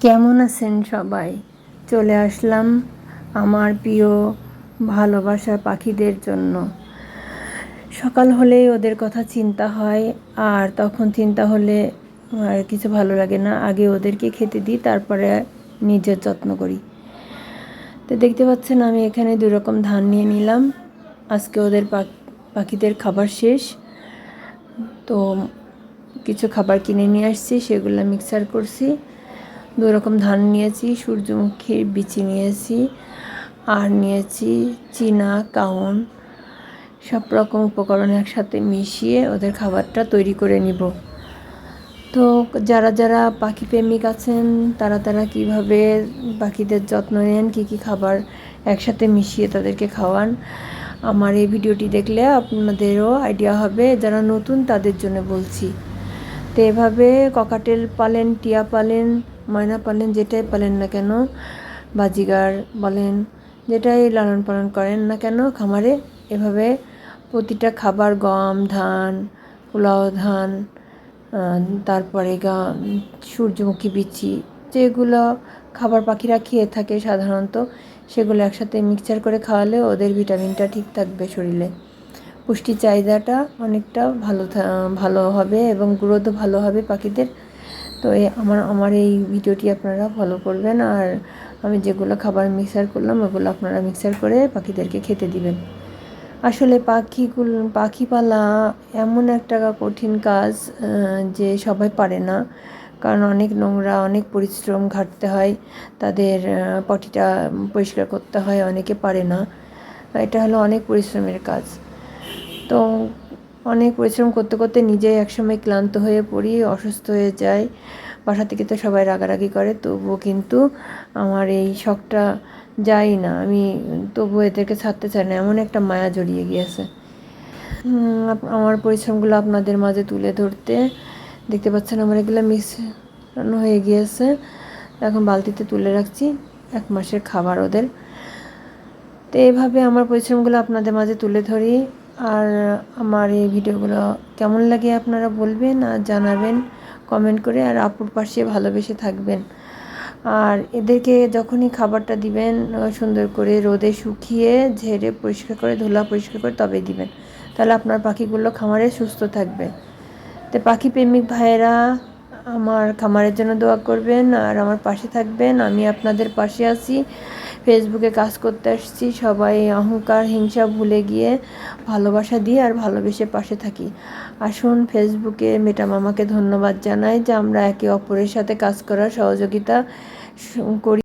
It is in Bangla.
কেমন আছেন সবাই? চলে আসলাম আমার প্রিয় ভালোবাসার পাখিদের জন্য। সকাল হলেই ওদের কথা চিন্তা হয়, আর তখন চিন্তা হলে আর কিছু ভালো লাগে না। আগে ওদেরকে খেতে দিই, তারপরে নিজের যত্ন করি। তো দেখতে পাচ্ছেন, আমি এখানে দুই রকম ধান নিয়ে নিলাম। আজকে ওদের পাখ- পাখিদের খাবার শেষ। তো কিছু খাবার কিনে নিয়ে আসছি, সেগুলো মিক্সার করছি। দু রকম ধান নিয়েছি সূর্যমুখীর বিচি নিয়েছি, আর নিয়েছি চীনা কাউন সব রকম উপকরণ একসাথে মিশিয়ে ওদের খাবারটা তৈরি করে নিব। তো যারা যারা পাখি প্রেমিক আছেন, তারা তারা কীভাবে পাখিদের যত্ন নেন, কী কী খাবার একসাথে মিশিয়ে তাদেরকে খাওয়ান, আমার এই ভিডিওটি দেখলে আপনাদেরও আইডিয়া হবে, যারা নতুন তাদের জন্য বলছি। তো এভাবে ককাটেল পালেন, টিয়া পালেন ময়না পালেন, যেটাই পালেন না কেন, বাজিগার বলেন, যেটাই লালন পালন করেন না কেন, খামারে এভাবে প্রতিটা খাবার গম, ধান, পোলাও, ধান তারপরে গা, সূর্যমুখী বিচি, যেগুলো খাবার পাখিরা খেয়ে থাকে সাধারণত, সেগুলো একসাথে মিক্সচার করে খাওয়ালে ওদের ভিটামিনটা ঠিক থাকবে শরীরে। পুষ্টি চাহিদাটা অনেকটা ভালো ভালো হবে এবং গ্রোথও ভালো হবে পাখিদের। তো এই আমার আমার এই ভিডিওটি আপনারা ফলো করবেন আর আমি যেগুলো খাবার মিক্সার করলাম, ওগুলো আপনারা মিক্সার করে পাখিদেরকে খেতে দিবেন। আসলে পাখিগুলো পাখি পালা এমন একটা কঠিন কাজ যে সবাই পারে না। কারণ অনেক নোংরা, অনেক পরিশ্রম ঘাটতে হয়, তাদের পটিটা পরিষ্কার করতে হয়, অনেকে পারে না। এটা হলো অনেক পরিশ্রমের কাজ। তো অনেক পরিশ্রম করতে করতে নিজেই একসময় ক্লান্ত হয়ে পড়ি, অসুস্থ হয়ে যাই। বাসা থেকে তো সবাই রাগারাগি করে, তবুও কিন্তু আমার এই শখটা যাই না। আমি তবুও এদেরকে ছাড়তে চাই না, এমন একটা মায়া জড়িয়ে গিয়েছে। আমার পরিশ্রমগুলো আপনাদের মাঝে তুলে ধরতে দেখতে পাচ্ছেন আমার এগুলো মিশ্রণ হয়ে গিয়েছে। এখন বালতিতে তুলে রাখছি, এক মাসের খাবার ওদের। তো এইভাবে আমার পরিশ্রমগুলো আপনাদের মাঝে তুলে ধরি। আর আমার এই ভিডিওগুলো কেমন লাগে আপনারা বলবেন আর জানাবেন কমেন্ট করে আর আপুর পাশে ভালোবেসে থাকবেন। আর এদেরকে যখনই খাবারটা দিবেন সুন্দর করে রোদে শুকিয়ে ঝেড়ে পরিষ্কার করে, ধুলা পরিষ্কার করে তবেই দিবেন। তাহলে আপনার পাখিগুলো খামারে সুস্থ থাকবে। তো পাখি প্রেমিক ভাইয়েরা, আমার খামারের জন্য দোয়া করবেন আর আমার পাশে থাকবেন। আমি আপনাদের পাশে আছি। ফেসবুকে কাজ করতে আসছি, সবাই অহংকার, হিংসা ভুলে গিয়ে ভালোবাসা দিয়ে আর ভালোবেসে পাশে থাকি। আসুন ফেসবুকে মেটা মামাকে ধন্যবাদ জানাই যে আমরা একে অপরের সাথে কাজ করার সহযোগিতা করি।